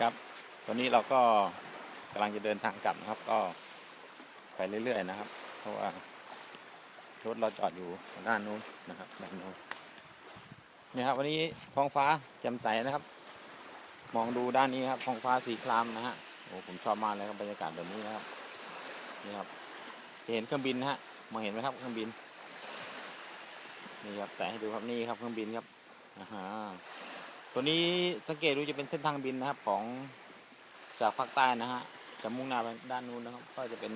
ครับ ตอนนี้เราก็กำลังจะเดินทางกลับนะครับ ก็ไปเรื่อยๆนะครับ เพราะว่ารถเราจอดอยู่ด้านนู้นนะครับด้านนู้นนี่ครับวันนี้ท้องฟ้าแจ่มใสนะครับ มองดูด้านนี้ครับท้องฟ้าสีครามนะฮะโอ้ผมชอบมากเลยครับบรรยากาศแบบนี้นะครับนี่ครับจะเห็นเครื่องบินนะฮะมองเห็นไหมครับเครื่องบินนี่ครับแต่ให้ดูครับนี่ครับเครื่องบินครับอ่าฮะ ตัวนี้สังเกตดูจะเป็นเส้นทางบินนะครับของจากภาคใต้นะฮะจะมุ่งหน้าไปด้านนู้นนะครับ ก็จะเป็น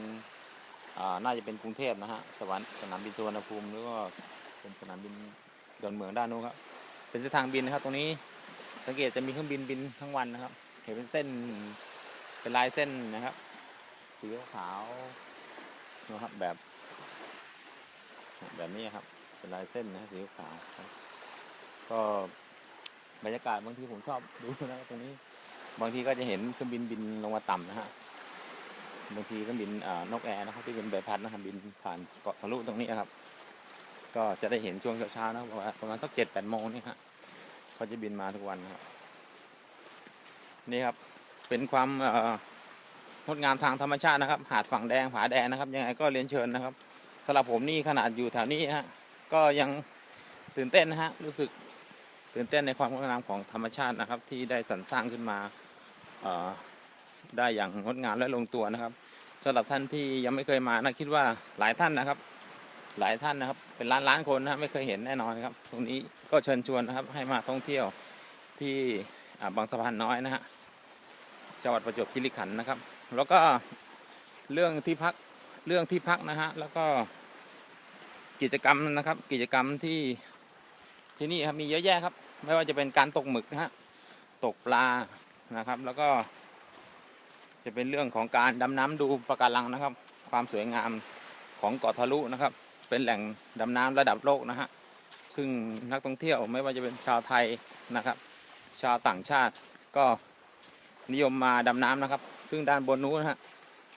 น่าจะเป็นกรุงเทพนะฮะสวรรค์สนามบินสุวรรณภูมิหรือว่าเป็นสนามบินดอนเมืองด้านนู้นครับ เป็นเส้นทางบินนะครับตรงนี้สังเกตจะมีเครื่องบินบินทั้งวันนะครับ เห็นเป็นเส้นเป็นลายเส้นนะครับสีขาวนะครับแบบ แบบนี้ครับ เป็นลายเส้นนะสีขาวครับก็ บรรยากาศบางทีผมชอบดูนะตรงนี้ บางทีก็จะเห็นเครื่องบินบินลงมาต่ำนะฮะบางทีเครื่องบินนกแอร์นะครับที่เป็นใบพัดนะครับบินผ่านเกาะทะลุตรงนี้ครับ ก็จะได้เห็นช่วงเช้าๆนะประมาณประมาณสักเจ็ดแปดโมงนี่ฮะเขาจะบินมาทุกวันนะครับนี่ครับเป็นความงดงามทางธรรมชาตินะครับ หาดฝั่งแดงผาแดงนะครับ ยังไงก็เรียนเชิญนะครับสำหรับผมนี่ขนาดอยู่แถวนี้ฮะก็ยังตื่นเต้นนะฮะรู้สึก ตื่นเต้นในความงดงามของธรรมชาตินะครับ ที่ได้สรรสร้างขึ้นมาได้อย่างงดงามและลงตัวนะครับสำหรับท่านที่ยังไม่เคยมานะคิดว่าหลายท่านนะครับ หลายท่านนะครับ เป็นล้านล้านคนนะไม่เคยเห็นแน่นอนครับ ตรงนี้ก็เชิญชวนนะครับให้มาท่องเที่ยวที่อ่าบางสะพานน้อยนะฮะจังหวัดประจวบคีรีขันธ์นะครับ แล้วก็เรื่องที่พักเรื่องที่พักนะฮะแล้วก็กิจกรรมนะครับ กิจกรรมที่ที่นี่ครับมีเยอะแยะครับ ไม่ว่าจะเป็นการตกหมึกนะฮะตกปลานะครับ แล้วก็ จะเป็นเรื่องของการดำน้ำดูปะการังนะครับ ความสวยงามของเกาะทะลุนะครับ เป็นแหล่งดำน้ำระดับโลกนะฮะซึ่งนักท่องเที่ยวไม่ว่าจะเป็นชาวไทยนะครับ ชาวต่างชาติก็นิยมมาดำน้ำนะครับ ซึ่งด้านบนนู้นนะฮะ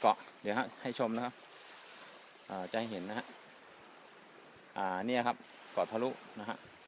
เกาะเดี๋ยวฮะให้ชมนะครับจะให้เห็นนะฮะอ่าเนี่ยครับเกาะทะลุนะฮะ